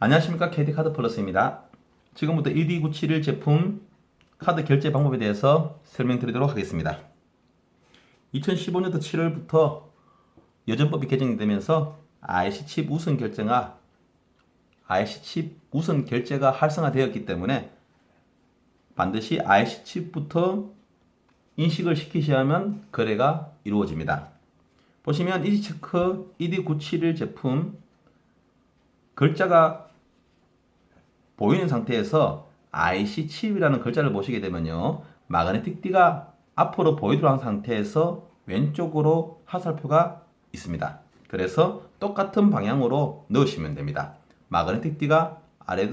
안녕하십니까 KD카드 플러스입니다. 지금부터 ED971 제품 카드 결제 방법에 대해서 설명드리도록 하겠습니다. 2015년도 7월부터 여전법이 개정이 되면서 IC칩 우선 결제가 IC칩 우선 결제가 활성화되었기 때문에 반드시 IC칩부터 인식을 시키셔야만 거래가 이루어집니다. 보시면 이지체크 ED971 제품 글자가 보이는 상태에서 IC 칩이라는 글자를 보시게 되면요. 마그네틱 D가 앞으로 보이도록 한 상태에서 왼쪽으로 화살표가 있습니다. 그래서 똑같은 방향으로 넣으시면 됩니다. 마그네틱 D가 아래,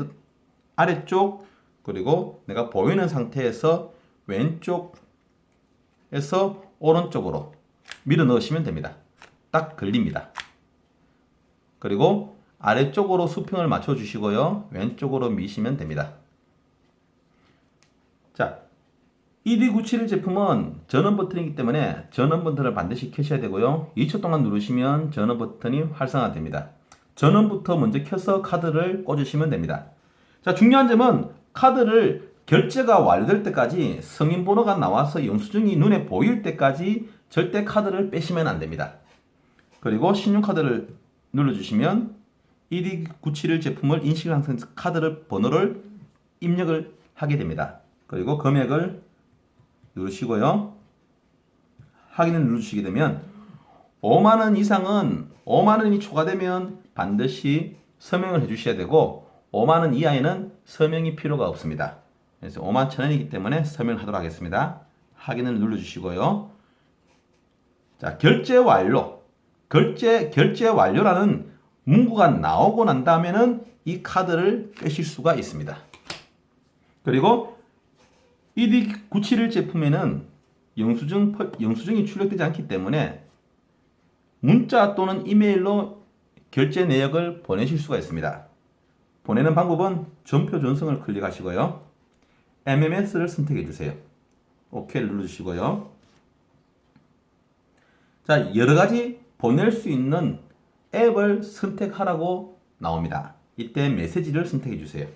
아래쪽 그리고 내가 보이는 상태에서 왼쪽에서 오른쪽으로 밀어 넣으시면 됩니다. 딱 걸립니다. 그리고 아래쪽으로 수평을 맞춰 주시고요. 왼쪽으로 미시면 됩니다. 자, ED971 제품은 전원 버튼이기 때문에 전원 버튼을 반드시 켜셔야 되고요. 2초 동안 누르시면 전원 버튼이 활성화됩니다. 전원부터 먼저 켜서 카드를 꽂으시면 됩니다. 자, 중요한 점은 카드를 결제가 완료될 때까지 성인 번호가 나와서 영수증이 눈에 보일 때까지 절대 카드를 빼시면 안 됩니다. 그리고 신용카드를 눌러주시면 ED971 제품을 인식한 카드를 번호를 입력을 하게 됩니다. 그리고 금액을 누르시고요. 확인을 누르시게 되면 5만 원 이상은 5만 원이 초과되면 반드시 서명을 해 주셔야 되고 5만 원 이하에는 서명이 필요가 없습니다. 그래서 5만 천 원이기 때문에 서명을 하도록 하겠습니다. 확인을 눌러 주시고요. 자, 결제 완료. 결제 결제 완료라는 문구가 나오고 난 다음에는 이 카드를 빼실 수가 있습니다. 그리고 ED971 제품에는 영수증, 퍼- 영수증이 출력되지 않기 때문에 문자 또는 이메일로 결제 내역을 보내실 수가 있습니다. 보내는 방법은 전표 전송을 클릭하시고요. MMS를 선택해 주세요. OK를 눌러주시고요. 자, 여러 가지 보낼 수 있는 앱을 선택하라고 나옵니다. 이때 메시지를 선택해 주세요.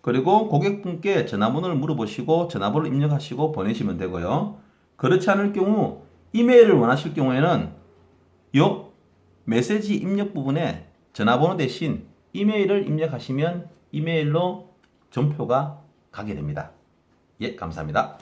그리고 고객분께 전화번호를 물어보시고 전화번호를 입력하시고 보내시면 되고요. 그렇지 않을 경우 이메일을 원하실 경우에는 요 메시지 입력 부분에 전화번호 대신 이메일을 입력하시면 이메일로 전표가 가게 됩니다. 예, 감사합니다.